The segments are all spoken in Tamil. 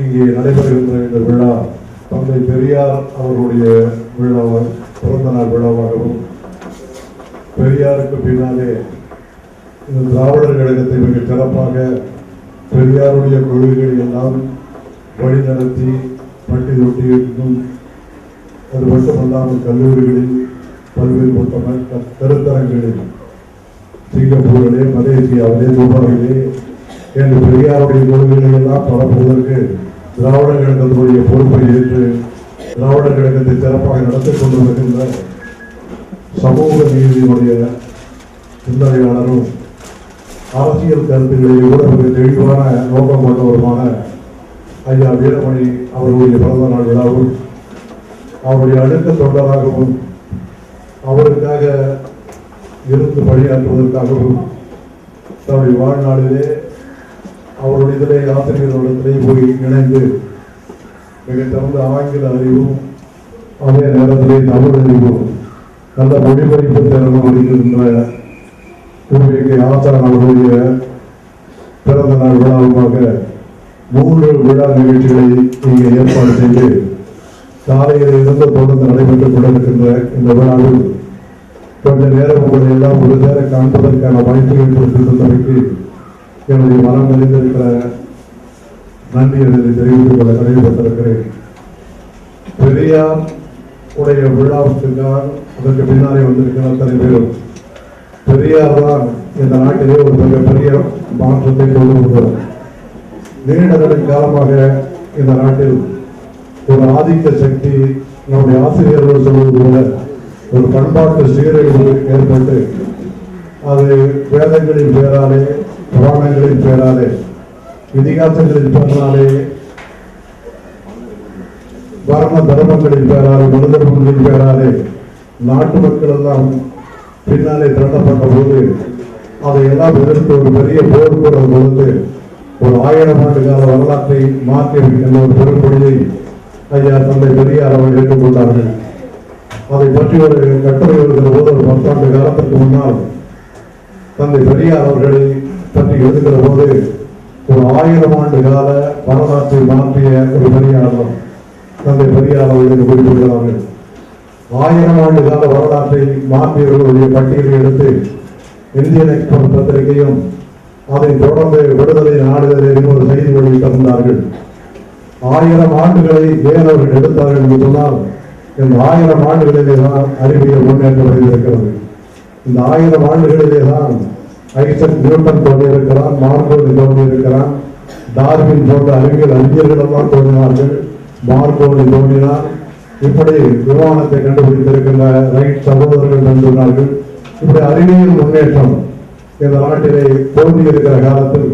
இங்கே நடைபெறுகின்ற இந்த விழா தந்தை பெரியார் அவருடைய விழாவாக பிறந்த நாள் விழாவாகவும் பெரியாருக்கு பின்னாலே இந்த திராவிடர் கழகத்தை மிக சிறப்பாக பெரியாருடைய கொள்கைகளை எல்லாம் வழிநடத்தி பட்டி தொட்டி அது மட்டுமல்லாமல் கல்லூரிகளில் பல்வேறு கூட்டம கருத்தரங்களில் சிங்கப்பூரிலே மலேசியாவிலே துபாயிலே என்று பெரியாருடைய கொள்கைகளை எல்லாம் பரப்புவதற்கு திராவிட கழகத்தினுடைய பொறுப்பை ஏற்று திராவிட கழகத்தை சிறப்பாக நடத்தி கொண்டு வருகின்ற சமூக நீதியினுடைய சிந்தனையாளரும் அரசியல் கருத்துக்களை கூட தெளிவான நோக்கம் கொண்டவருமான ஐயா வீரமணி அவர்களுடைய பிறந்த நாள் விழாவும் அவருடைய அடுத்த தொண்டராகவும் அவருக்காக இருந்து பணியாற்றுவதற்காகவும் தன்னுடைய வாழ்நாளிலே அவருடைய இதிலே ஆசிரியர்களிடத்திலே போய் இணைந்து மிக சிறந்த ஆங்கில அறிவும் அதே நேரத்திலே தமிழ் அறிவும் நல்ல மொழிபெயர்ப்பு திறனும் இருக்கின்ற பூர்வீக ஆசாரன் அவர்களுடைய பிறந்த நாள் விழாவுமாக மூன்று விழா நிகழ்ச்சிகளை இங்கே ஏற்பாடு செய்து காலையில் இருந்து தொடர்ந்து நடைபெற்றுக் கொண்டிருக்கின்ற இந்த விழாவில் கொஞ்ச நேரம் உங்களை எல்லாம் ஒரு நேர காண்பதற்கான வாய்ப்புகள் கொடுத்திருந்தமைக்கு என்னுடைய மனம் அறிந்திருக்கிற நன்றி என்று தெரிவித்துக் கொள்ள கடமைப்பட்டிருக்கிறேன் பெரியார் உடைய விழாவுக்காக அதற்கு பின்னாலே வந்திருக்கிற அத்தனை பேரும் பெரியார் தான் இந்த நாட்டிலே ஒரு மிகப்பெரிய மாற்றத்தை கொண்டு வந்தார் நீண்ட நெடுங்காலமாக இந்த நாட்டில் ஒரு ஆதிக்க சக்தி நம்முடைய ஆசிரியர்கள் சொல்வது போல ஒரு பண்பாட்டு சீரழிவு ஏற்பட்டு அது வேதங்களின் பேராலே புராணங்களின் பேராலே இதிகாசங்களின் பேராலே வர்ண தர்மங்களின் பேராலே மனு தர்மங்களின் பேராலே நாட்டு மக்கள் எல்லாம் பின்னாலே திரட்டப்பட்ட போது அதையெல்லாம் எதிர்த்து ஒரு பெரிய போர் கூட கொடுத்து ஒரு ஆயிரம் ஆண்டு கால வரலாற்றை மாற்றி இருக்கின்ற ஒரு பெரும்பொழியை ஐயா தந்தை பெரியார் அவர்கள் ஏற்றுக்கொண்டார்கள் அதை பற்றி ஒரு கட்டுரை எழுதுகிற போது ஒரு பத்தாண்டு காலத்திற்கு முன்னால் தந்தை பெரியார் அவர்களை பற்றி எழுதுகிற போது ஒரு ஆயிரம் ஆண்டு கால வரலாற்றை மாற்றிய ஒரு பெரியாளர் தந்தை பெரியார் அவர்கள் குறிப்பிடுகிறார்கள். ஆயிரம் ஆண்டு கால வரலாற்றை மாற்றியவர்களுடைய பட்டியலை எடுத்து இந்தியன் எக்ஸ்பிரஸ் பத்திரிகையும் அதை தொடர்ந்து விடுதலை நாடுகளில் ஒரு செய்தி வெளியிட்டிருந்தார்கள் ஆயிரம் ஆண்டுகளை ஏன் அவர்கள் எடுத்தார்கள் என்று சொன்னால் இந்த ஆயிரம் ஆண்டுகளிலே தான் அறிவியல் முன்னேற்றம் அடைந்திருக்கிறது. இந்த ஆயிரம் ஆண்டுகளிலே தான் ஐசக் நியூட்டன் தோன்றியிருக்கிறார் மார்கோனி தோன்றியிருக்கிறார் டார்வின் போன்ற அறிவியல் அறிஞர்களெல்லாம் தோன்றினார்கள் மார்கோனி தோன்றினார். இப்படி விமானத்தை கண்டுபிடித்திருக்கின்ற ரைட் சகோதரர்கள் தோன்றினார்கள் இப்படி அறிவியல் முன்னேற்றம் இந்த நாட்டிலே தோன்றியிருக்கிற காலத்தில்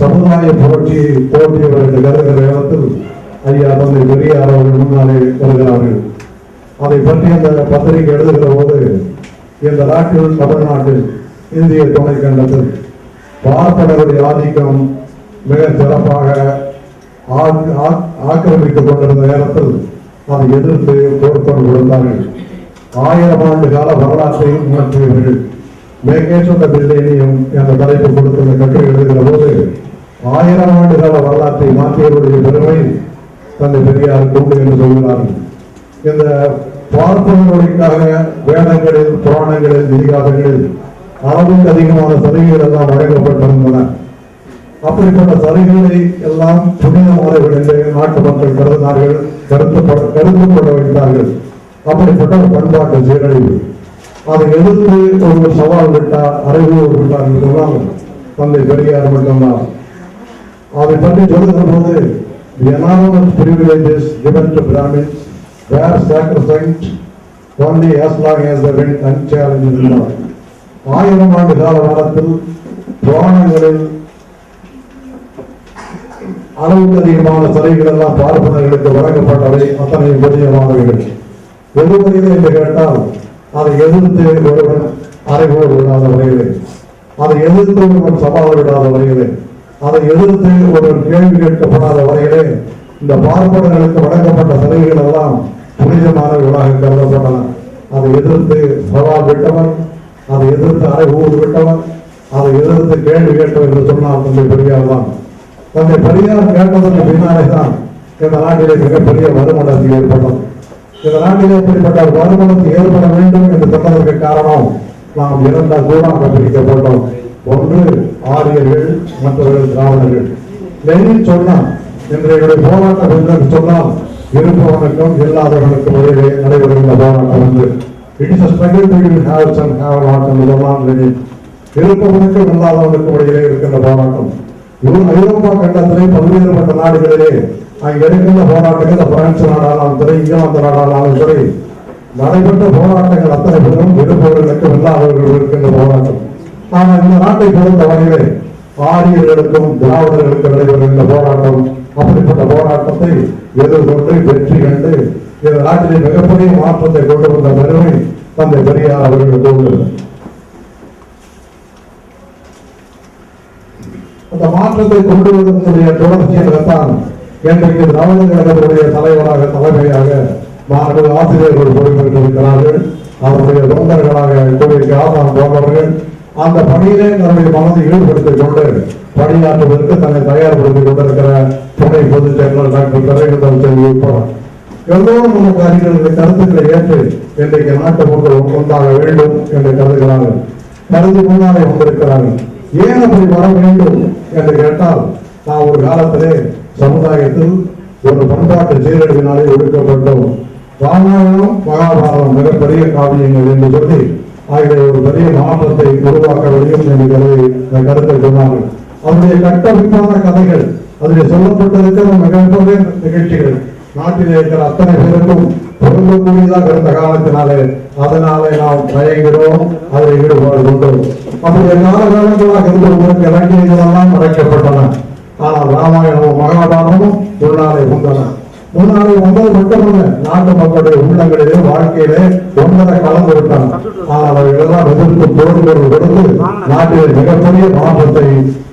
சமுதாய புரட்சியை தோன்றியவர் என்று கருதுகிற காலத்தில் ஐயா தந்தை பெரியார் அவர்கள் முன்னாலே வருகிறார்கள். அதை பற்றி அந்த பத்திரிகை எழுதுகிற போது இந்த நாட்டில் தமிழ்நாட்டில் இந்திய துணைக்கண்டத்தில் பார்ப்பனருடைய ஆதிக்கம் மிக சிறப்பாக ஆக்- ஆக்கிரமித்துக் கொண்டிருந்த நேரத்தில் அதை எதிர்த்து போர்க்கொண்டு கொடுத்தார்கள் ஆயிரம் ஆண்டு கால வரலாற்றையும் உணர்த்தியவர்கள். மேகேஸ்வர பில்லேனியம் என்ற தலைப்பு கொடுத்துள்ள கட்டுரை எழுதுகிற போது ஆயிரம் ஆண்டு கால வரலாற்றை மாற்றியவருடைய பெருமை தந்தை பெரியார் கொண்டு என்று சொல்கிறார்கள். இந்த பார்ப்பனர்களுக்காக வேதங்களில் புராணங்களில் இதிகாசங்களில் அளவுக்கு அதிகமான சலுகைகள் எல்லாம் வழங்கப்பட்டிருந்தன. அப்படிப்பட்ட சலுகைகளை எல்லாம் புனிதமானவர்கள் என்று நாட்டு மக்கள் கருதினார்கள் கருத்தப்பட கருத்தப்பட வைத்தார்கள். அப்படிப்பட்ட ஒரு பண்பாட்டு சீரழிவு. அதை எதிர்த்து ஒரு சவால் விட்டா அறிவுறுவர் விட்டார் என்று சொன்னால் தந்தை பெரியார் மட்டும்தான். அதை பற்றி சொல்லுகிற போது the privileges given to Brahmins were sacrificed only as long as the they went unchallenged. ஆயிரம் ஆண்டு கால காலத்தில் புராணங்களில் அளவுக்கு அதிகமான சிலைகள் எல்லாம் பார்ப்பனர்களுக்கு வழங்கப்பட்டவை அத்தனை முக்கியமானவைகள் எதுவரையிலே என்று கேட்டால் அதை எதிர்த்து ஒருவன் அறைகோடு விடாத வரையிலே. அதை எதிர்த்து ஒருவன் சவால் விடாத வரையிலே. அதை எதிர்த்து ஒருவன் கேள்வி கேட்கப்படாத வரையிலே இந்த பார்ப்பனர்களுக்கு வழங்கப்பட்ட சிலைகள் எல்லாம் புனிதமானவர்களாக கருதப்பட்டன. அதை எதிர்த்து சவால் விட்டவன் அதை எதிர்த்து ஊர் விட்டவன் அதை எதிர்த்து கேள்வி கேட்டவன் என்று சொன்னால் தந்தை பெரியார் தான் தந்தை பெரியார் கேட்டதற்கு பின்னாலே தான் இந்த நாட்டிலே மிகப்பெரிய மறுமலர்ச்சி ஏற்பட்டது. இந்த நாட்டிலே எப்படிப்பட்ட ஒரு ஏற்பட வேண்டும் என்று சொன்னதற்கு காரணம் நாம் இரண்ட கூட பிரிக்கப்பட்டோம். ஒன்று ஆரியர்கள் மற்றவர்கள் திராவிடர்கள். லெனின் சொன்னார் இன்றைய போராட்டம் என்று சொன்னால் இருப்பவனுக்கும் இல்லாதவனுக்கும் இடையிலே நடை it is struggle between haves and have not என்று சொன்னான் லெனின் இருப்பவனுக்கும் இல்லாதவனுக்கும் இடையிலே இருக்கின்ற போராட்டம் இது ஐரோப்பா கண்டத்திலே பல்வேறுபட்ட நாடுகளிலே அங்கே இருக்கின்ற போராட்டங்கள் இந்த பிரான்ஸ் நாடானாலும் சரி இங்கிலாந்து நாடானாலும் சரி நடைபெற்ற போராட்டங்கள் அத்தனை பேரும் இருப்பவர்களுக்கும் இல்லாதவர்கள் இருக்கின்ற போராட்டம் ஆனால் இந்த நாட்டை பொறுத்த வகையிலே ஆரியர்களுக்கும் திராவிடர்களுக்கும் நடைபெறுகின்ற போராட்டம் அப்படிப்பட்ட போராட்டத்தை எதிர்கொண்டு வெற்றி கண்டு இந்த நாட்டிலே மிகப்பெரிய மாற்றத்தை கொண்டு வந்த பெருமை தந்தை பெரியார் அவர்களுக்கு உண்டு. அந்த மாற்றத்தை கொண்டு வருவதற்குரிய தொடர்ச்சியாகத்தான் இன்றைக்கு திராவிட கழகத்துடைய தலைவராக தலைமையாக மாணவ ஆசிரியர்கள் பொறுப்பேற்றிருக்கிறார்கள். அவருடைய தொண்டர்களாக கோவில் ஆசான் போன்றவர்கள் அந்த பணியிலே தன்னுடைய மனதை ஈடுபடுத்திக் கொண்டு பணியாற்றுவதற்கு தன்னை தயார்படுத்திக் கொண்டிருக்கிற துணை பொதுச் செயலர் டாக்டர் கரைகுந்தல் செல்வி உட்பட எல்லோரும் நமக்கு அறிஞர்களுடைய கருத்துக்களை ஏற்று இன்றைக்கு நாட்டு மக்கள் ஒன்றாக வேண்டும் என்று கருதுகிறார்கள். கருதி முன்னாலே வந்திருக்கிறார்கள். ஏன் அப்படி வர வேண்டும் என்று கேட்டால் நான் ஒரு காலத்திலே சமுதாயத்தில் ஒரு பண்பாட்டு சீரழிவினாலே ஒடுக்கப்பட்டோம். ராமாயணம் மகாபாரதம் மிகப்பெரிய காவியங்கள் என்று சொல்லி ஆகிய ஒரு பெரிய மாற்றத்தை உருவாக்க முடியும் என்று கருதி கருத்தை சொன்னார்கள். அவருடைய கட்டமைப்பான கதைகள் அதில் சொல்லப்பட்டிருக்கிற மிகப்பெரிய நிகழ்ச்சிகள் நாட்டிலே இருக்கிற அத்தனை பேருக்கும் பொருந்தக்கூடியதாக இருந்த காலத்தினாலே அதனாலே நாம் தயங்குகிறோம் அதில் ஈடுபாடு கொண்டோம் அப்படி காலகாலங்களாக இருந்தவர்களுக்கு இலக்கியங்கள் எல்லாம் மறைக்கப்பட்டன. ஆனால் ராமாயணமும் மகாபாரதமும் முன்னாலே வந்தன முன்னாலே வந்தது மட்டுமல்ல நாட்டு மக்களுடைய உள்ளங்களிலே வாழ்க்கையிலே ஒன்றரை கலந்து விட்டான் ஆனால் அவர்களெல்லாம் எதிர்த்து போர்கள் கொடுத்து நாட்டிலே மிகப்பெரிய மாற்றத்தை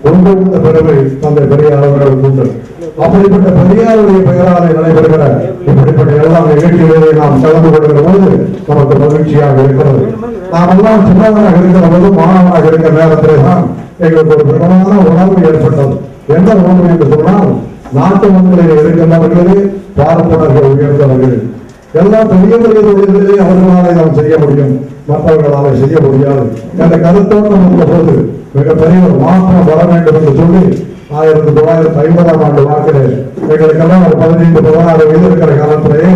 கொண்டு வந்த பிறகு தந்தை பெரியார் அவர்கள் உண்டு. அப்படிப்பட்ட பெரியாருடைய பெயராலே நடைபெறுகிற இப்படிப்பட்ட எல்லா நிகழ்ச்சிகளிலே நாம் கலந்து கொள்கிற போது நமக்கு மகிழ்ச்சியாக இருக்கிறது. நாம் எல்லாம் சின்னவனாக இருக்கிற போது மாணவனாக இருக்கிற நேரத்திலே தான் எங்களுக்கு ஒரு பிரபலமான உணர்வு ஏற்பட்டது. எந்த உணர்வு என்று சொன்னால் நாட்டு மக்களில் இருக்கின்றவர்களே பார்ப்பனர்கள் உயர்ந்தவர்கள். எல்லா பெரிய பெரிய தொழில்களிலே அவர்களாலே நாம் செய்ய முடியும். மற்றவர்களாலே செய்ய முடியாது. என்ற கருத்தோட்டம் வந்த போது மிகப்பெரிய ஒரு மாற்றம் வர வேண்டும் என்று சொல்லி ஆயிரத்தி தொள்ளாயிரத்தி ஐம்பதாம் ஆண்டு வாக்கிலே எங்களுக்கெல்லாம் ஒரு பதினைந்து பதினாறு வயது இருக்கிற காலத்திலேயே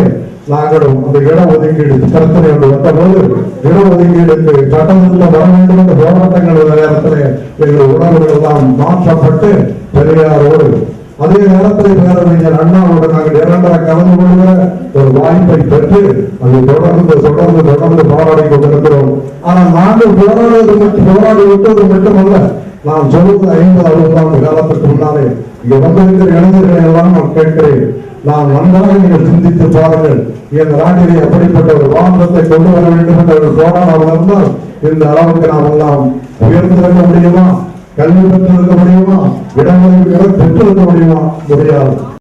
நாங்களும் அந்த இட ஒதுக்கீடு பிரச்சனை என்று வந்தபோது இட ஒதுக்கீடுக்கு சட்டமன்ற வர வேண்டும் என்ற போராட்டங்கள் உள்ள எங்கள் உணர்வுகள் எல்லாம் மாற்றப்பட்டு பெரியாரோடு அதே நேரத்தில் பேரறிஞர் அண்ணாவோடு நாங்கள் இரண்டரை கலந்து கொள்கிற ஒரு வாய்ப்பை பெற்று அதை தொடர்ந்து தொடர்ந்து தொடர்ந்து போராடி கொண்டிருக்கிறோம். ஆனால் நாங்கள் போராடுவது மட்டும் போராடி விட்டது மட்டுமல்ல நான் சொல்வது ஐந்து அறுபதாண்டு காலத்துக்கு முன்னாலே இங்கே வந்திருக்கிற இளைஞர்களை எல்லாம் நான் கேட்கிறேன். நான் நன்றாக நீங்கள் சிந்தித்து பாருங்கள். இந்த நாட்டிலே எப்படிப்பட்ட ஒரு மாற்றத்தை கொண்டு வர வேண்டும் என்ற ஒரு போராட்டம் இருந்தால் இந்த அளவுக்கு நாம் எல்லாம் உயர்ந்திருக்க முடியுமா? கல்வி பெற்றிருக்க முடியுமா? இடங்களை பெற்றிருக்க முடியுமா? முடியாது.